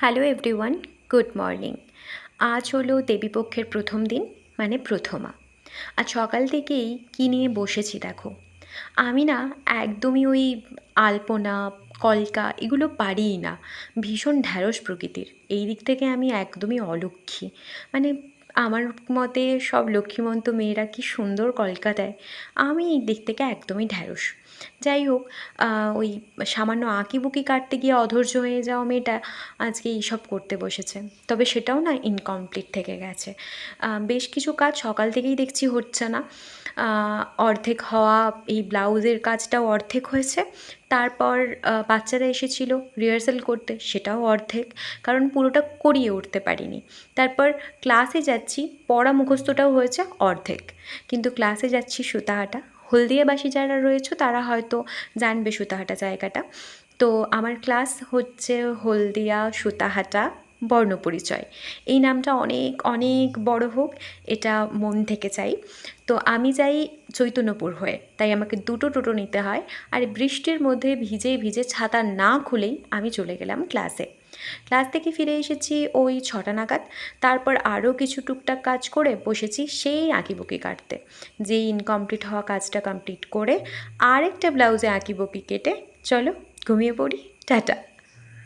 Hello everyone good morning আজ হলো দেবীপক্ষের প্রথম দিন মানে প্রথমা। আর সকাল থেকেই কী নিয়ে বসেছি দেখো। আমি না একদমই ওই আলপনা, কলকা এগুলো পারিই না। ভীষণ ঢ্যাঁড়স প্রকৃতির। এই দিক থেকে আমি একদমই অলক্ষী। মানে আমার মতে সব লক্ষ্মীমন্ত মেয়েরা কি সুন্দর কলকাতায় আমি এই দিক থেকে একদমই ঢ্যাঁড়স। যাই হোক ওই সামান্য আঁকিবুকি কাটতে গিয়ে অধৈর্য হয়ে যাওয়া মেয়েটা আজকে এইসব করতে বসেছে। তবে সেটাও না ইনকমপ্লিট থেকে গেছে। বেশ কিছু কাজ সকাল থেকেই দেখছি হচ্ছে না। অর্ধেক হওয়া এই ব্লাউজের কাজটাও অর্ধেক হয়েছে। তারপর বাচ্চারা এসেছিল রিহার্সাল করতে, সেটাও অর্ধেক। কারণ পুরোটা করিয়ে উঠতে পারিনি। তারপর ক্লাসে যাচ্ছি, পড়া মুখস্থটাও হয়েছে অর্ধেক। কিন্তু ক্লাসে যাচ্ছি সুতাহাটা। হলদিয়াবাসী যারা রয়েছে, তারা হয়তো জানবে সুতাহাটা জায়গাটা। তো আমার ক্লাস হচ্ছে হলদিয়া, সুতাহাটা, বর্ণপরিচয়। এই নামটা অনেক অনেক বড় হোক, এটা মন থেকে চাই। তো আমি যাই চৈতন্যপুর হয়ে, তাই আমাকে দুটো টোটো নিতে হয়। আর বৃষ্টির মধ্যে ভিজে ভিজে ছাতা না খুলেই আমি চলে গেলাম ক্লাসে ক্লাস থেকে ফিরে এসেছি ওই ছটা নাগাদ। তারপর আরও কিছু টুকটাক কাজ করে বসেছি সেই আঁকিবুকি কাটতে। যেই ইনকমপ্লিট হওয়া কাজটা কমপ্লিট করে আরেকটা ব্লাউজে আঁকিবুকি কেটে চলো ঘুমিয়ে পড়ি। টাটা।